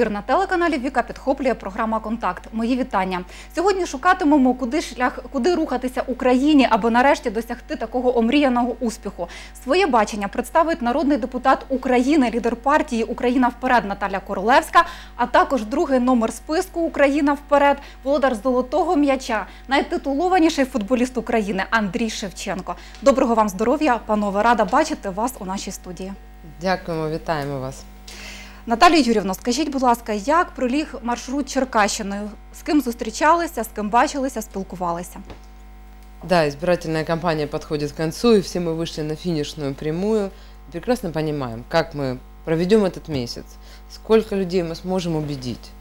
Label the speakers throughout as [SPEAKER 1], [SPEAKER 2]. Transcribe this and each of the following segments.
[SPEAKER 1] ефір на телеканалі Віка підхоплює програма Контакт. Мої вітання. Сьогодні шукатимемо, куди шлях, куди рухатися Україні, аби нарешті досягти такого омріяного успіху. Своє бачення представить народний депутат України, лідер партії Україна вперед Наталя Королевська, а також другий номер списку Україна вперед, володар золотого м'яча, найтитулованіший футболіст України Андрій Шевченко. Доброго вам здоров'я, панове, рада бачити вас у нашій студії.
[SPEAKER 2] Дякуємо, вітаємо вас.
[SPEAKER 1] Наталія Юрівна, скажіть, будь ласка, як проліг маршрут Черкащиною? З ким зустрічалися, з ким бачилися, спілкувалися?
[SPEAKER 2] Да, избирательная кампания подходит к концу, и все мы вышли на финишную прямую. Прекрасно понимаем, как мы проведем этот месяц, сколько людей мы сможем убедить,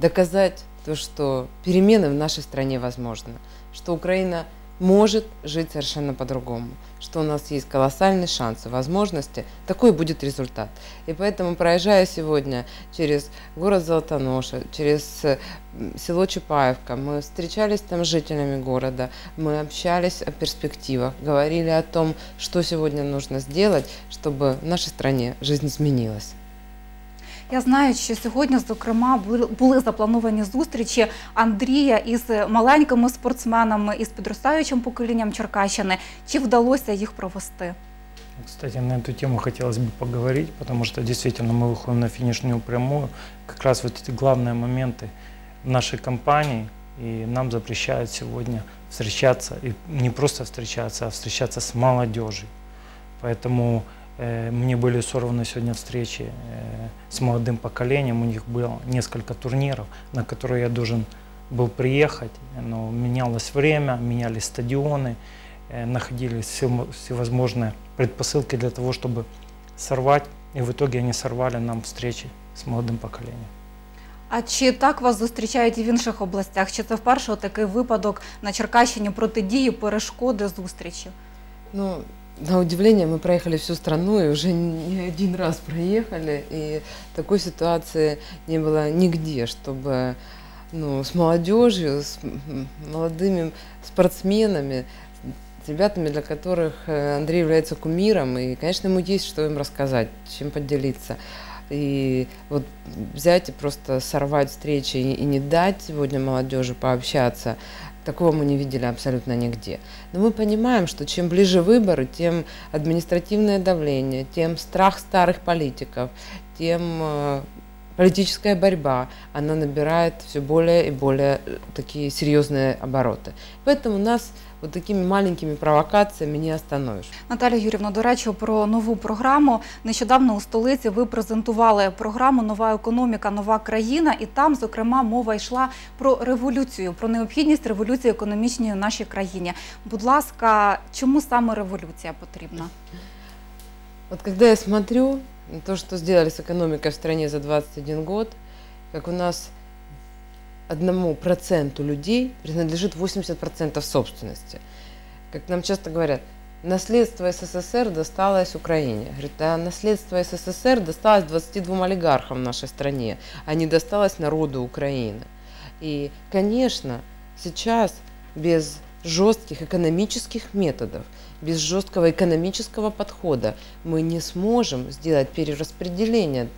[SPEAKER 2] доказать то, что перемены в нашей стране возможны, что Украина может жить совершенно по-другому, что у нас есть колоссальный шанс и возможности, такой будет результат. И поэтому, проезжая сегодня через город Золотоноша, через село Чапаевка, мы встречались там с жителями города, мы общались о перспективах, говорили о том, что сегодня нужно сделать, чтобы в нашей стране жизнь изменилась.
[SPEAKER 1] Я знаю, що сьогодні, зокрема, були заплановані зустрічі Андрія із маленькими спортсменами із підростаючим поколінням Черкащини. Чи вдалося їх провести?
[SPEAKER 3] Кстати, на эту тему хотелось бы поговорить, потому что действительно мы выходим на финишную прямую. Как раз вот эти главные моменты в нашей компании, и нам запрещают сегодня встречаться, и не просто встречаться, а встречаться с молодежью. Поэтому Э, мне были сорваны сегодня встречи э, с молодым поколением. У них было несколько турниров, на которые я должен был приехать. Но менялось время, менялись стадионы, э, находились всевозможные предпосылки для того, чтобы сорвать. И в итоге они сорвали нам встречи з молодим поколінням.
[SPEAKER 1] А чи так вас зустрічають і в інших областях? Чи це вперше такий випадок на Черкащині протидії, перешкоди зустрічі?
[SPEAKER 2] Ну, на удивление мы проехали всю страну и уже не один раз проехали, и такой ситуации не было нигде, чтобы ну, с молодежью, с молодыми спортсменами, с ребятами, для которых э, Андрей является кумиром, и, конечно, ему есть что им рассказать, чем поделиться. И вот взять и просто сорвать встречи и не дать сегодня молодежи пообщаться, Такого мы не видели абсолютно нигде. Но мы понимаем, что чем ближе выборы, тем административное давление, тем страх старых политиков, тем э, политическая борьба, она набирает все более и более э, такие серьезные обороты. Поэтому нас от такими маленькими провокаціями не остановиш.
[SPEAKER 1] Наталя Юрівна, до речі, про нову програму. Нещодавно у столиці ви презентували програму Нова економіка, нова країна, і там, зокрема, мова йшла про революцію, про необхідність революції економічної в нашій країні. Будь ласка, чому саме революція потрібна?
[SPEAKER 2] Вот когда я смотрю то, что сделали с экономикой в стране за 21 год, как у нас одному проценту людей принадлежит 80% собственности. Как нам часто говорят, наследство СССР досталось Украине. Говорит, а наследство СССР досталось 22 олигархам в нашей стране, а не досталось народу Украины. И, конечно, сейчас без жестких экономических методов, без жесткого экономического подхода мы не сможем сделать перераспределение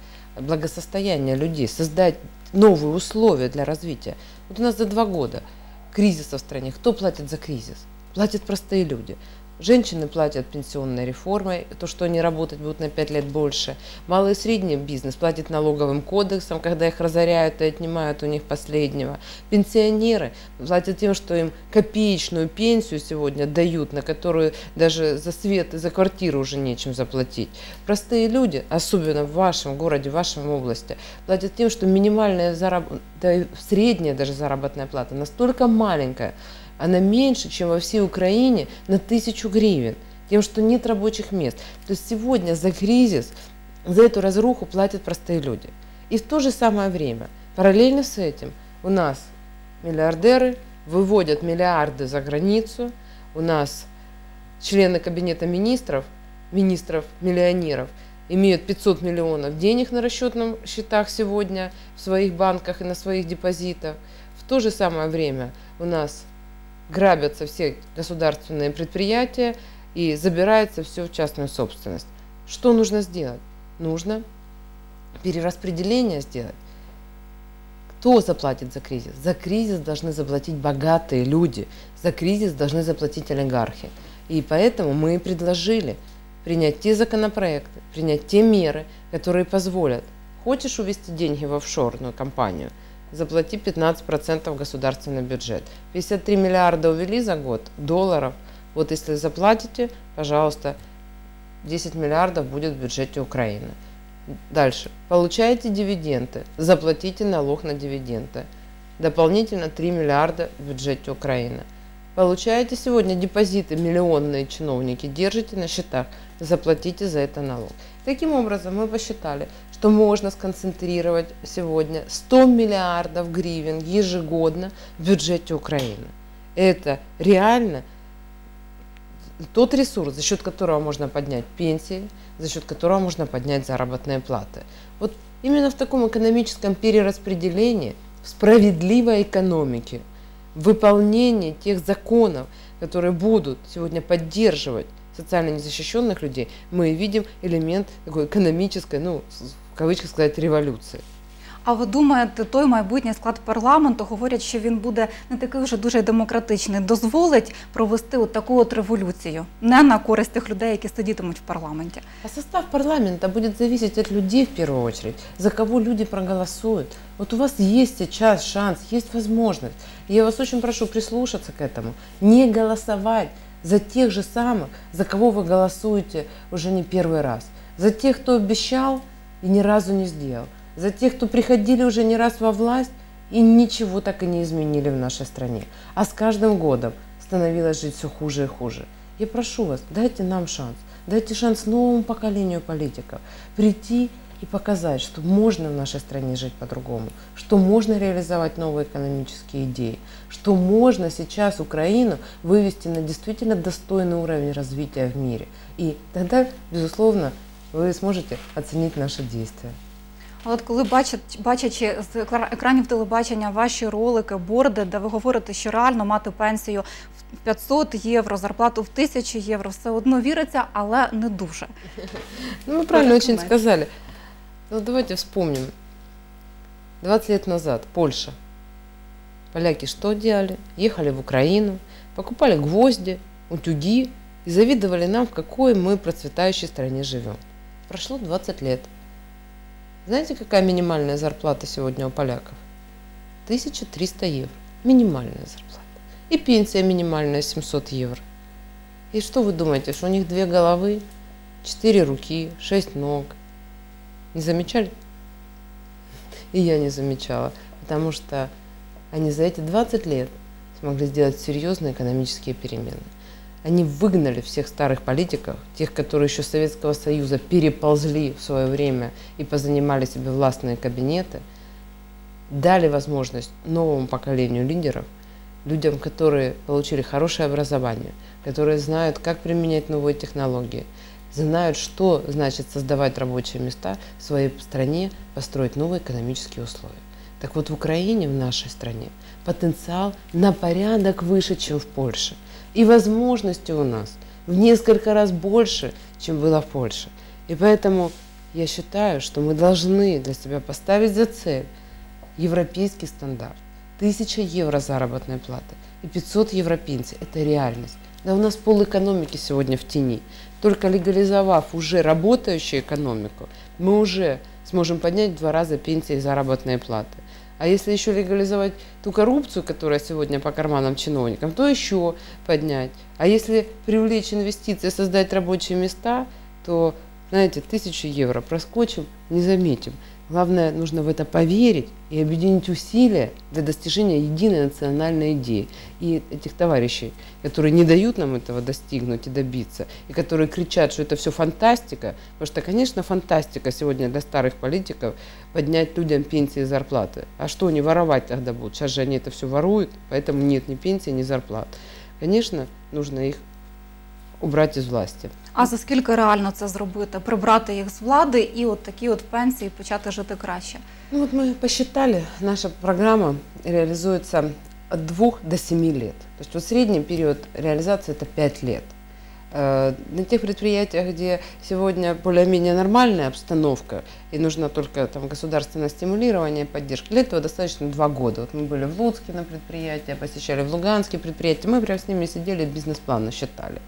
[SPEAKER 2] благосостояния людей, создать новые условия для развития. Вот у нас за два года кризиса в стране. Кто платит за кризис? Платят простые люди. Женщины платят пенсионной реформой, то, что они работать будут на 5 лет больше. Малый и средний бизнес платит налоговым кодексом, когда их разоряют и отнимают у них последнего. Пенсионеры платят тем, что им копеечную пенсию сегодня дают, на которую даже за свет и за квартиру уже нечем заплатить. Простые люди, особенно в вашем городе, в вашем области, платят тем, что минимальная зараб... да, средняя даже заработная плата настолько маленькая, она меньше, чем во всей Украине на тысячу гривен, тем, что нет рабочих мест. То есть сегодня за кризис, за эту разруху платят простые люди. И в то же самое время, параллельно с этим, у нас миллиардеры выводят миллиарды за границу, у нас члены кабинета министров, министров-миллионеров, имеют 500 миллионов денег на расчетных счетах сегодня в своих банках и на своих депозитах. В то же самое время у нас грабятся все государственные предприятия и забирается все в частную собственность. Что нужно сделать? Нужно перераспределение сделать. Кто заплатит за кризис? За кризис должны заплатить богатые люди, за кризис должны заплатить олигархи. И поэтому мы предложили принять те законопроекты, принять те меры, которые позволят. Хочешь увести деньги в офшорную компанию, заплати 15% в государственный бюджет. 53 миллиарда увели за год долларов. Вот если заплатите, пожалуйста, 10 миллиардов будет в бюджете Украины. Дальше. Получаете дивиденды, заплатите налог на дивиденды. Дополнительно 3 миллиарда в бюджете Украины. Получаете сегодня депозиты миллионные чиновники, держите на счетах, заплатите за это налог. Таким образом, мы посчитали, что можно сконцентрировать сегодня 100 миллиардов гривен ежегодно в бюджете Украины. Это реально тот ресурс, за счет которого можно поднять пенсии, за счет которого можно поднять заработные платы. Вот именно в таком экономическом перераспределении, в справедливой экономике, в выполнении тех законов, которые будут сегодня поддерживать социально незащищенных людей, мы видим элемент такой экономической, ну, в кавычках сказать, революции.
[SPEAKER 1] А ви думаєте, той майбутній склад парламенту говорять, що він буде не такий вже дуже демократичний, дозволить провести от таку от революцію, не на користь тих людей, які сидітимуть в парламенті.
[SPEAKER 2] А состав парламента будет зависеть от людей в первую очередь, за кого люди проголосуют. Вот у вас есть сейчас шанс, есть возможность. Я вас очень прошу прислушаться к этому, не голосовать за тех же самых, за кого вы голосуете уже не первый раз, за тех, кто обещал и ни разу не сделал за тех, кто приходили уже не раз во власть и ничего так и не изменили в нашей стране. А с каждым годом становилось жить все хуже и хуже. Я прошу вас, дайте нам шанс, дайте шанс новому поколению политиков прийти и показать, что можно в нашей стране жить по-другому, что можно реализовать новые экономические идеи, что можно сейчас Украину вывести на действительно достойный уровень развития в мире. И тогда, безусловно, вы сможете оценить наши действия.
[SPEAKER 1] А от коли бачать, бачачи з екранів телебачення ваші ролики, борди, де ви говорите, що реально мати пенсію в 500 євро, зарплату в 1000 євро, все одно віриться, але не дуже.
[SPEAKER 2] Ну, вы правильно очень сказали. Ну, давайте вспомним. 20 лет назад Польша. Поляки что делали? Ехали в Украину, покупали гвозди, утюги и завидовали нам, в какой мы процветающей стране живем. Прошло 20 лет – знаете, какая минимальная зарплата сегодня у поляков? 1300 евро. Минимальная зарплата. И пенсия минимальная 700 евро. И что вы думаете, что у них две головы, четыре руки, шесть ног? Не замечали? И я не замечала, потому что они за эти 20 лет смогли сделать серьезные экономические перемены. Они выгнали всех старых политиков, тех, которые еще Советского Союза переползли в свое время и позанимали себе властные кабинеты, дали возможность новому поколению лидеров, людям, которые получили хорошее образование, которые знают, как применять новые технологии, знают, что значит создавать рабочие места в своей стране, построить новые экономические условия. Так вот, в Украине, в нашей стране, потенциал на порядок выше, чем в Польше – и возможности у нас в несколько раз больше, чем было в Польше. И поэтому я считаю, что мы должны для себя поставить за цель европейский стандарт. Тысяча евро заработной платы и 500 евро пенсии – это реальность. Да у нас пол экономики сегодня в тени. Только легализовав уже работающую экономику, мы уже сможем поднять в два раза пенсии и заработные платы. А если еще легализовать ту коррупцию, которая сегодня по карманам чиновникам, то еще поднять. А если привлечь инвестиции, создать рабочие места, то, знаете, тысячу евро проскочим, не заметим. Главное, нужно в это поверить и объединить усилия для достижения единой национальной идеи. И этих товарищей, которые не дают нам этого достигнуть и добиться, и которые кричат, что это все фантастика, потому что, конечно, фантастика сегодня для старых политиков поднять людям пенсии и зарплаты. А что они воровать тогда будут? Сейчас же они это все воруют, поэтому нет ни пенсии, ни зарплат. Конечно, нужно их убрати із власті.
[SPEAKER 1] А за скільки реально це зробити? Прибрати їх з влади і от такі от пенсії почати жити краще?
[SPEAKER 2] Ну вот мы посчитали, наша программа реализуется от 2 до 7 лет. То есть вот средний период реализации это 5 лет. Э, На тех предприятиях, где сегодня более-менее нормальная обстановка и нужно только там государственное стимулирование и поддержка, для этого достаточно два года. Вот мы были в Луцке на предприятии, посещали в Луганске предприятия, мы прям с ними сидели, бизнес-план насчитали.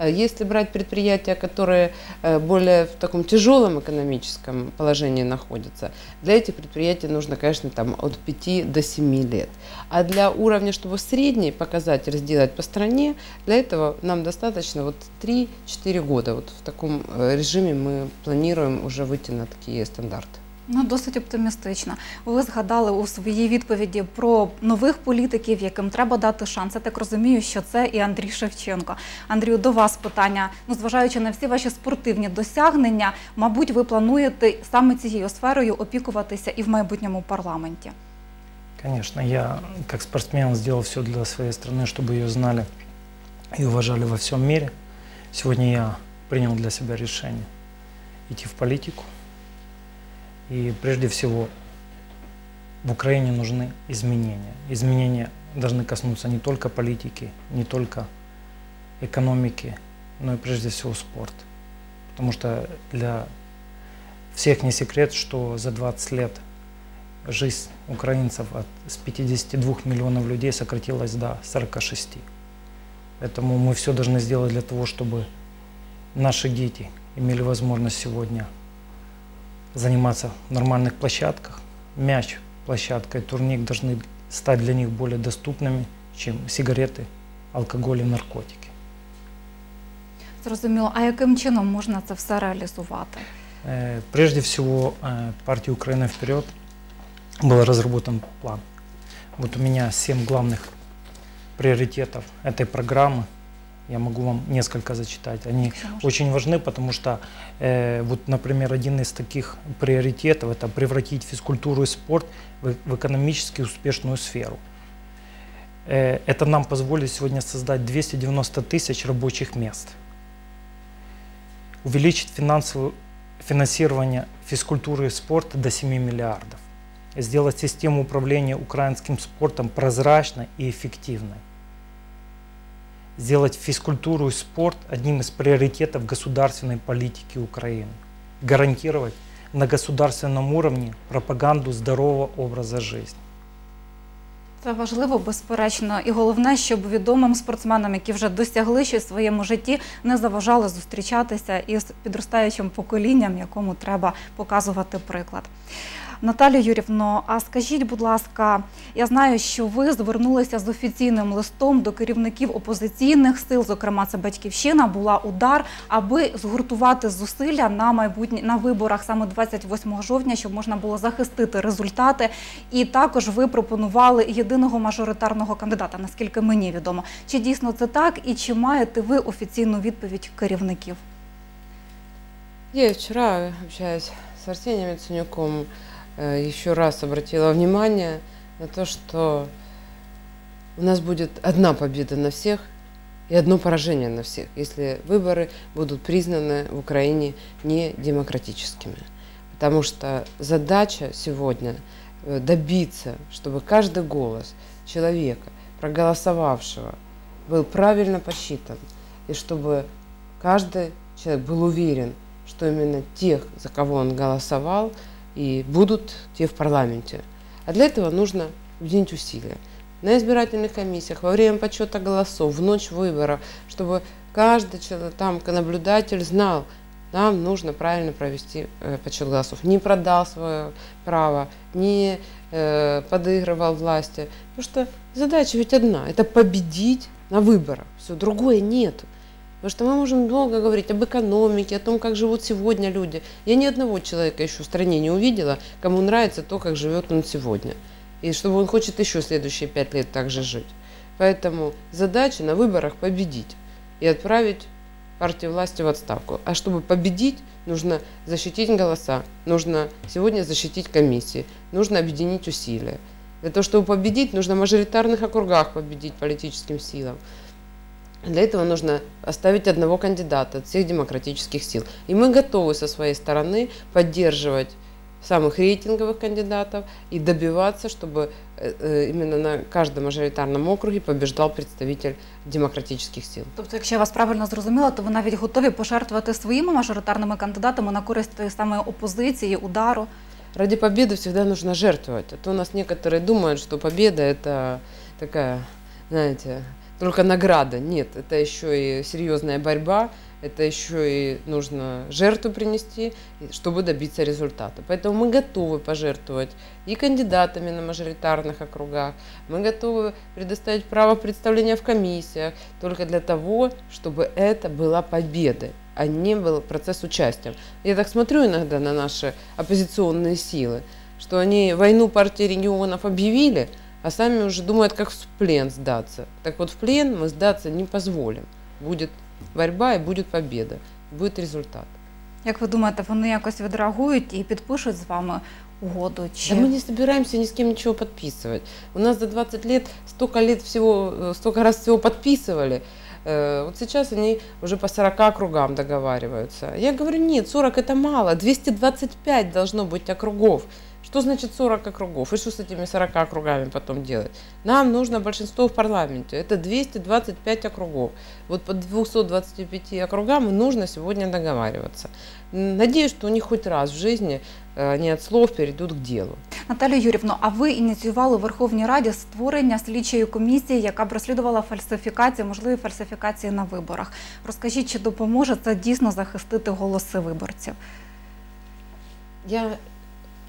[SPEAKER 2] Э, Если брать предприятия, которые э, более в таком тяжелом экономическом положении находятся, для этих предприятий нужно, конечно, там от 5 до 7 лет. А для уровня, чтобы средний показатель сделать по стране, для этого нам достаточно вот 3-4 года. Вот в таком э, режиме мы планируем уже выйти на такие стандарты.
[SPEAKER 1] Ну, досить оптимістично. Ви згадали у своїй відповіді про нових політиків, яким треба дати шанс. Я так розумію, що це і Андрій Шевченко. Андрію, до вас питання. Ну, зважаючи на всі ваші спортивні досягнення, мабуть, ви плануєте саме цією сферою опікуватися і в майбутньому парламенті.
[SPEAKER 3] Конечно, я как спортсмен сделал все для своей страны, чтобы ее знали и уважали во всем мире. Сегодня я принял для себя решение идти в политику. И прежде всего в Украине нужны изменения. Изменения должны коснуться не только политики, не только экономики, но и прежде всего спорта. Потому что для всех не секрет, что за 20 лет жизнь украинцев от, с 52 миллионов людей сократилась до 46. Поэтому мы все должны сделать для того, чтобы наши дети имели возможность сегодня заниматься в нормальных площадках. Мяч, площадка и турник должны стать для них более доступными, чем сигареты, алкоголь и наркотики.
[SPEAKER 1] Зрозуміло, а яким чином можна це все реалізувати?
[SPEAKER 3] Прежде всего, партия «Украина вперед» был разработан план. Вот у меня семь главных приоритетов этой программы. Я могу вам несколько зачитать. Они
[SPEAKER 1] можна.
[SPEAKER 3] очень важны, потому что, э, вот, например, один из таких приоритетов – это превратить физкультуру и спорт в, в экономически успешную сферу. Э, это нам позволит сегодня создать 290 тысяч рабочих мест, увеличить финансовое финансирование физкультуры и спорта до 7 миллиардов, сделать систему управления украинским спортом прозрачной и эффективной, сделать физкультуру и спорт одним из приоритетов государственной политики Украины, гарантировать на государственном уровне пропаганду здорового образа жизни.
[SPEAKER 1] Це важливо, безперечно, і головне, щоб відомим спортсменам, які вже досягли щось в своєму житті, не заважали зустрічатися із підростаючим поколінням, якому треба показувати приклад. Наталію Юрівно, а скажіть, будь ласка, я знаю, що ви звернулися з офіційним листом до керівників опозиційних сил, зокрема це батьківщина, була удар, аби згуртувати зусилля на майбутнє на виборах саме 28 жовтня, щоб можна було захистити результати. І також ви пропонували єдиного мажоритарного кандидата, наскільки мені відомо. Чи дійсно це так, і чи маєте ви офіційну відповідь керівників?
[SPEAKER 2] Я и вчера, общаясь с Арсением Яценюком, еще раз обратила внимание на то, что у нас будет одна победа на всех и одно поражение на всех, если выборы будут признаны в Украине не демократическими. Потому что задача сегодня э, добиться, чтобы каждый голос человека, проголосовавшего, был правильно посчитан, и чтобы каждый человек был уверен, что именно тех, за кого он голосовал, и будут те в парламенте. А для этого нужно объединить усилия. На избирательных комиссиях, во время подсчета голосов, в ночь выборов, чтобы каждый человек, там наблюдатель знал, нам нужно правильно провести э, подсчет голосов. Не продал свое право, не э, подыгрывал власти. Потому что задача ведь одна – это победить на выборах. Все, другое нет. Потому что мы можем долго говорить об экономике, о том, как живут сегодня люди. Я ни одного человека еще в стране не увидела, кому нравится то, как живет он сегодня. И чтобы он хочет еще следующие пять лет так же жить. Поэтому задача на выборах победить и отправить партию власти в отставку. А чтобы победить, нужно защитить голоса, нужно сегодня защитить комиссии, нужно объединить усилия. Для того, чтобы победить, нужно в мажоритарных округах победить политическим силам. Для этого нужно оставить одного кандидата от всех демократических сил. И мы готовы со своей стороны поддерживать самых рейтинговых кандидатов и добиваться, чтобы э, э, именно на каждом мажоритарном округе побеждал представитель демократических сил.
[SPEAKER 1] Тобто, якщо я вас правильно зрозуміла, то ви навіть готові пожертвувати своїми мажоритарними кандидатами на користь тої самої опозиції, удару.
[SPEAKER 2] Ради победы всегда нужно жертвовать. А то у нас некоторые думают, что победа это такая, знаете, только награда. Нет, это еще и серьезная борьба, это еще и нужно жертву принести, чтобы добиться результата. Поэтому мы готовы пожертвовать и кандидатами на мажоритарных округах, мы готовы предоставить право представления в комиссиях только для того, чтобы это была победа, а не был процесс участия. Я так смотрю иногда на наши оппозиционные силы, что они войну партии регионов объявили, а сами уже думают, как в плен сдаться. Так вот, в плен мы сдаться не позволим. Будет борьба і буде победа, буде результат.
[SPEAKER 1] Як ви думаєте, вони якось відреагують і підпишуть з вами угоду? Чи...
[SPEAKER 2] Да мы не собираемся ни с кем ничего подписывать. У нас за 20 лет столько лет всего, э, столько раз всего подписывали. Э, вот сейчас они уже по 40 округам договариваются. Я говорю, нет, 40 это мало, 225 должно быть округов. Что значит 40 округов? И что с этими 40 округами потом делать? Нам нужно большинство в парламенте. Это 225 округов. Вот по 225 округам нужно сегодня договариваться. Надеюсь, что у них хоть раз в жизни э, они от слов перейдут к делу.
[SPEAKER 1] Наталія Юрівно, а ви ініціювали у Верховній Раді створення слідчої комісії, яка б розслідувала фальсифікації, можливі фальсифікації на виборах. Розкажіть, чи допоможе це дійсно захистити голоси виборців?
[SPEAKER 2] Я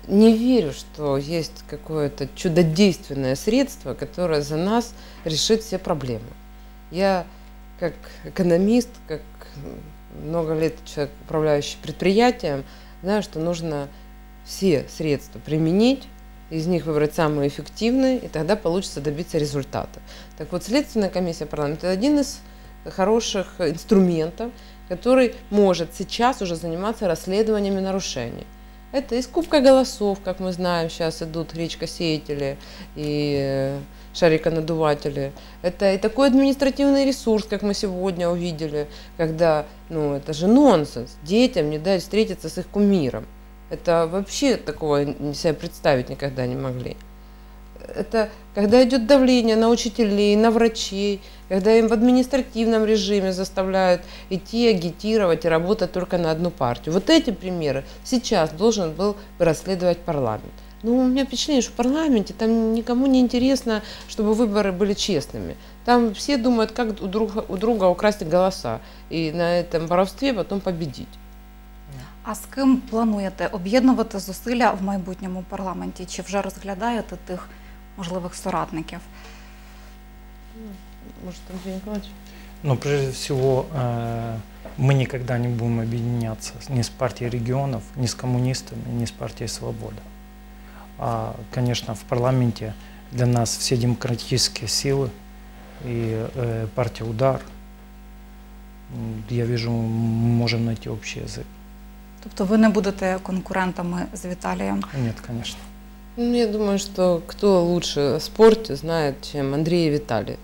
[SPEAKER 2] не верю, что есть какое-то чудодейственное средство, которое за нас решит все проблемы. Я как экономист, как много лет человек, управляющий предприятием, знаю, что нужно все средства применить, из них выбрать самые эффективные, и тогда получится добиться результата. Так вот, Следственная комиссия парламента – это один из хороших инструментов, который может сейчас уже заниматься расследованиями нарушений. Это и скупка голосов, как мы знаем, сейчас идут речкосеятели и э, шариконадуватели. Это и такой административный ресурс, как мы сегодня увидели, когда, ну, это же нонсенс. Детям не дать встретиться с их кумиром. Это вообще такого себе представить никогда не могли это когда идет давление на учителей, на врачей, когда им в административном режиме заставляют идти, агитировать и работать только на одну партию. Вот эти примеры сейчас должен был расследовать парламент. Но у меня впечатление, что в парламенте там никому не интересно, чтобы выборы были честными. Там все думают, как у друга, у друга украсть голоса и на этом воровстве потом победить.
[SPEAKER 1] А з ким плануєте об'єднувати зусилля в майбутньому парламенті? Чи вже розглядаєте тих можливих соратників?
[SPEAKER 2] Может, Андрей Николаевич?
[SPEAKER 3] Ну, прежде всего, э, мы никогда не будем объединяться ни с партией регионов, ни с коммунистами, ни с партией Свобода. А, конечно, в парламенте для нас все демократические силы и э, партия «Удар», я вижу, мы можем найти общий язык.
[SPEAKER 1] Тобто ви не будете конкурентами з Віталієм?
[SPEAKER 3] Нет, конечно.
[SPEAKER 2] Ну, я думаю, что кто лучше в спорте знает, чем Андрей и Виталий.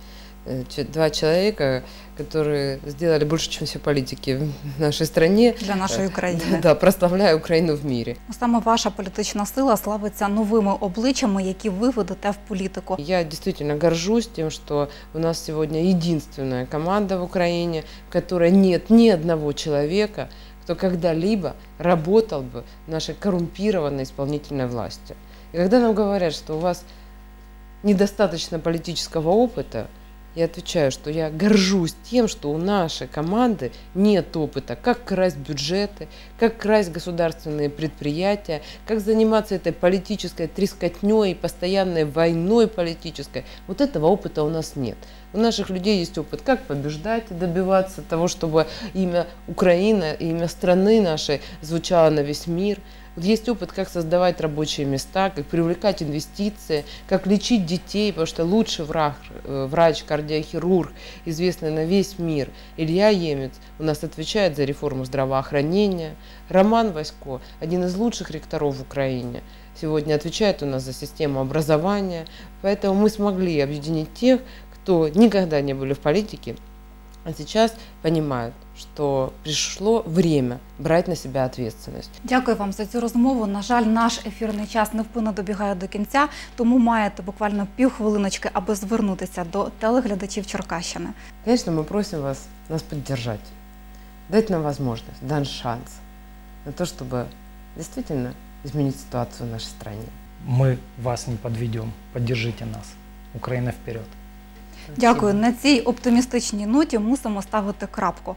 [SPEAKER 2] Э, Два человека, которые сделали больше, чем все политики в нашей стране.
[SPEAKER 1] Для нашої України.
[SPEAKER 2] Да, прославляя Украину в мире.
[SPEAKER 1] Ну, Саме ваша політична сила славиться новими обличчями, які ви ведете в політику.
[SPEAKER 2] Я действительно горжусь тем, что у нас сегодня единственная команда в Украине, в которой нет ни одного человека, кто когда-либо работал бы в нашей коррумпированной исполнительной власти. И когда нам говорят, что у вас недостаточно политического опыта, я отвечаю, что я горжусь тем, что у нашей команды нет опыта, как красть бюджеты, как красть государственные предприятия, как заниматься этой политической трескотней, постоянной войной политической. Вот этого опыта у нас нет. У наших людей есть опыт, как побеждать и добиваться того, чтобы имя Украины, имя страны нашей звучало на весь мир – есть опыт, как создавать рабочие места, как привлекать инвестиции, как лечить детей, потому что лучший враг, э, врач, кардиохирург, известный на весь мир, Илья Емец, у нас отвечает за реформу здравоохранения. Роман Васько, один из лучших ректоров в Украине, сегодня отвечает у нас за систему образования. Поэтому мы смогли объединить тех, кто никогда не были в политике, а сейчас понимают, что пришло время брать на себя ответственность.
[SPEAKER 1] Дякую вам за цю розмову. На жаль, наш ефірний час невпинно добігає до кінця, тому маєте буквально півхвилиночки, аби звернутися до телеглядачів Черкащини.
[SPEAKER 2] Конечно, мы просим вас нас поддержать, дать нам возможность, дан шанс на то, чтобы действительно изменить ситуацию в нашей стране.
[SPEAKER 3] Мы вас не подведем. Поддержите нас. Украина вперед!
[SPEAKER 1] Дякую. На цій оптимістичній ноті мусимо ставити крапку.